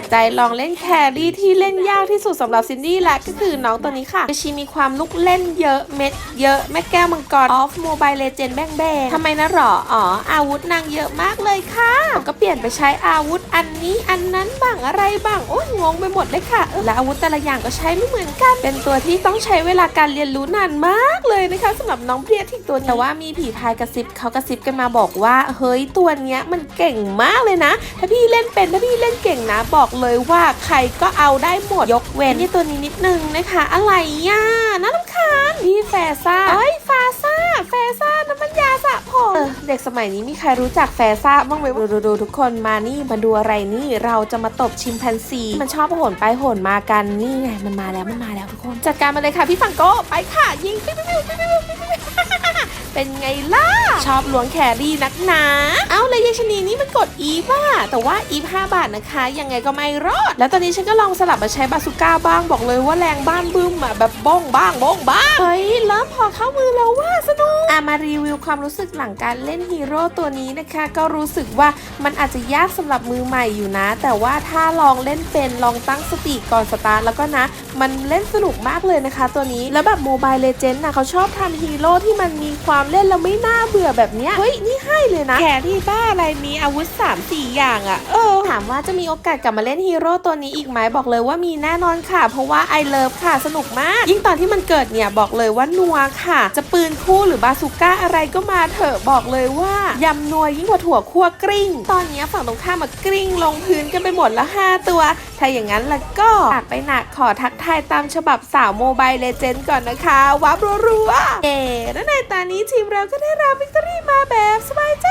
ดใจลองเล่นแครี่ที่เล่นยากที่สุดสำหรับซินดี้และก็คือน้องตัวนี้ค่ะชีมีความลุกเล่นเยอะเม็ดเยอะแม่แก้วมังกรออฟโมบายเลเจนด์แบงแบงทำไมนะหรอ อ๋อ อาวุธนางเยอะมากเลยค่ะผมก็เปลี่ยนไปใช้อาวุธอันนี้อันนั้นบ้างอะไรบ้างโอ้ยงงไปหมดเลยค่ะเออและอาวุธแต่ละอย่างก็ใช้ไม่เหมือนกัน เป็นตัวที่ต้องใช้เวลาการเรียนรู้นานมากเลยนะคะสำหรับน้องเพลียที่ตัวนี้แต่ว่ามีผีพายกระซิบเขากระซิบกันมาบอกว่า เฮ้ยตัวเนี้ยมันเก่งมากเลยนะ ถ้าพี่เล่นเป็นถ้าพี่เล่นเก่งนะบอกเลยว่าใครก็เอาได้หมดยกเว้นนี่ตัวนี้นิดนึงนะคะ อะไรย่าน่ารำคาญพี่แฟซ่าเอ้ยฟาซ่าแฟซ่าน้ำมันยาสระผมเออเด็กสมัยนี้มีใครรู้จักแฟซ่าบ้างไหมดูดูดูทุกคนมานี่มาดูอะไรนี่เราจะมาตบชิมแปนซีมันชอบโหนไปโหนมากันนี่ไงมันมาแล้วมันมาแล้วทุกคน จัดการมาเลยค่ะพี่ฟังโก้ไปค่ะยิงปิ๊บปิ๊บปิ๊บปิ๊บปิ๊บปิ๊บ เป็นไงล่ะ ชอบหลวงแครี่นักหนา เอาแล้วยายชนีนี่มันกดอีฟ่ะแต่ว่าอีฟ5บาทนะคะ ยังไงก็ไม่รอด แล้วตอนนี้ฉันก็ลองสลับมาใช้บาซูก้าบ้างบอกเลยว่าแรงบ้านบึ้มอะแบบบ้องบ้างบ้องบ้างเฮ้ยเริ่มพอเข้ามือแล้วว่าสนุกอะมารีวิวความรู้สึกหลังการเล่นฮีโร่ตัวนี้นะคะ ก็รู้สึกว่ามันอาจจะยากสำหรับมือใหม่อยู่นะ แต่ว่าถ้าลองเล่นเป็นลองตั้งสติก่อนสตาร์ทแล้วก็นะ มันเล่นสนุกมากเลยนะคะ ตัวนี้แล้วแบบโมบายเลเจนด์นะเขาชอบทำฮีโร่ที่มันมีความเล่นแล้วไม่น่าเบื่อแบบเนี้ยเฮ้ยนี่ให้เลยนะแครี่บ้าอะไรมีอาวุธ 3 4 อย่างอะ่ะเออถามว่าจะมีโอกาสกลับมาเล่นฮีโร่ตัวนี้อีกไหมบอกเลยว่ามีแน่นอนค่ะ เพราะว่าไอเลิฟค่ะสนุกมาก ยิ่งตอนที่มันเกิดเนี่ยบอกเลยว่านัวค่ะ จะปืนคู่หรือบาซูก้าอะไรก็มาเถอะบอกเลยว่ายำนัวยิ่งกว่าถั่วคั่วกริ้ง ตอนนี้ฝั่งตรงข้ามมากริ้งลงพื้นกันไปหมดละ5ตัว ถ้าอย่างนั้นแล้วก็หากไปหนักขอทักทายตามฉบับสาวโมบายเลเจนด์ก่อนนะคะวับรัวๆเอ๋และในตอนนี้ทีมเราก็ได้รับวิกตอรี่มาแบบสบายใจ